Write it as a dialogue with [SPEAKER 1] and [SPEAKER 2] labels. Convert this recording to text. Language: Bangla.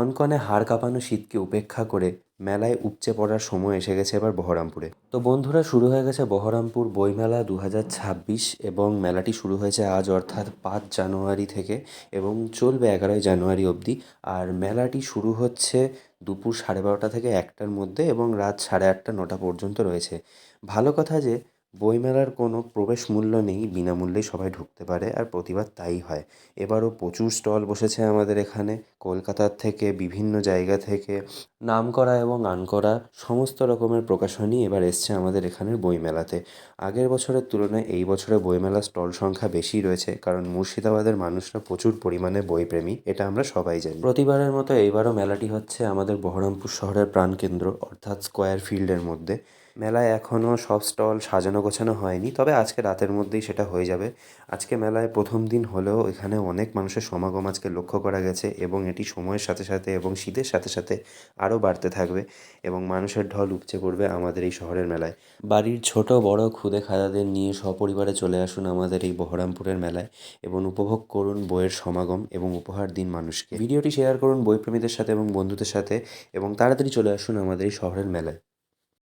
[SPEAKER 1] কনকনে হাড় কাঁপানো শীতকে উপেক্ষা করে মেলায় উপচে পড়ার সময় এসে গেছে এবার বহরমপুরে। তো বন্ধুরা, শুরু হয়ে গেছে বহরমপুর বইমেলা দু হাজার ছাব্বিশ এবং মেলাটি শুরু হয়েছে আজ, অর্থাৎ পাঁচ জানুয়ারি থেকে এবং চলবে এগারোই জানুয়ারি অবধি। আর মেলাটি শুরু হচ্ছে দুপুর সাড়ে বারোটা থেকে একটার মধ্যে এবং রাত সাড়ে আটটা, নটা পর্যন্ত রয়েছে। ভালো কথা যে বইমেলার কোনো প্রবেশ মূল্য নেই বিনামূল্যেই সবাই ঢুকতে পারে, আর প্রতিবার তাই হয়। এবারও প্রচুর স্টল বসেছে আমাদের এখানে। কলকাতার থেকে, বিভিন্ন জায়গা থেকে নাম করা এবং আনকরা সমস্ত রকমের প্রকাশনী এবার এসছে আমাদের এখানের বইমেলাতে। আগের বছরের তুলনায় এই বছরে বইমেলার স্টল সংখ্যা বেশি রয়েছে, কারণ মুর্শিদাবাদের মানুষরা প্রচুর পরিমাণে বইপ্রেমী, এটা আমরা সবাই জানি। প্রতিবারের মতো এইবারও মেলাটি হচ্ছে আমাদের বহরমপুর শহরের প্রাণকেন্দ্র, অর্থাৎ স্কোয়ার ফিল্ডের মধ্যে। মেলায় এখনও সব স্টল সাজানো গোছানো হয়নি, তবে আজকে রাতের মধ্যেই সেটা হয়ে যাবে। আজকে মেলায় প্রথম দিন হলেও এখানে অনেক মানুষের সমাগম আজকে লক্ষ্য করা গেছে এবং এটি সময়ের সাথে সাথে এবং শীতের সাথে সাথে আরও বাড়তে থাকবে এবং মানুষের ঢল উপচে পড়বে আমাদের এই শহরের মেলায়। বাড়ির ছোট বড় খুদে খাদাদের নিয়ে সপরিবারে চলে আসুন আমাদের এই বহরমপুরের মেলায় এবং উপভোগ করুন বইয়ের সমাগম এবং উপহার দিন মানুষকে। ভিডিওটি শেয়ার করুন বইপ্রেমীদের সাথে এবং বন্ধুদের সাথে এবং তাড়াতাড়ি চলে আসুন আমাদের এই শহরের মেলায়।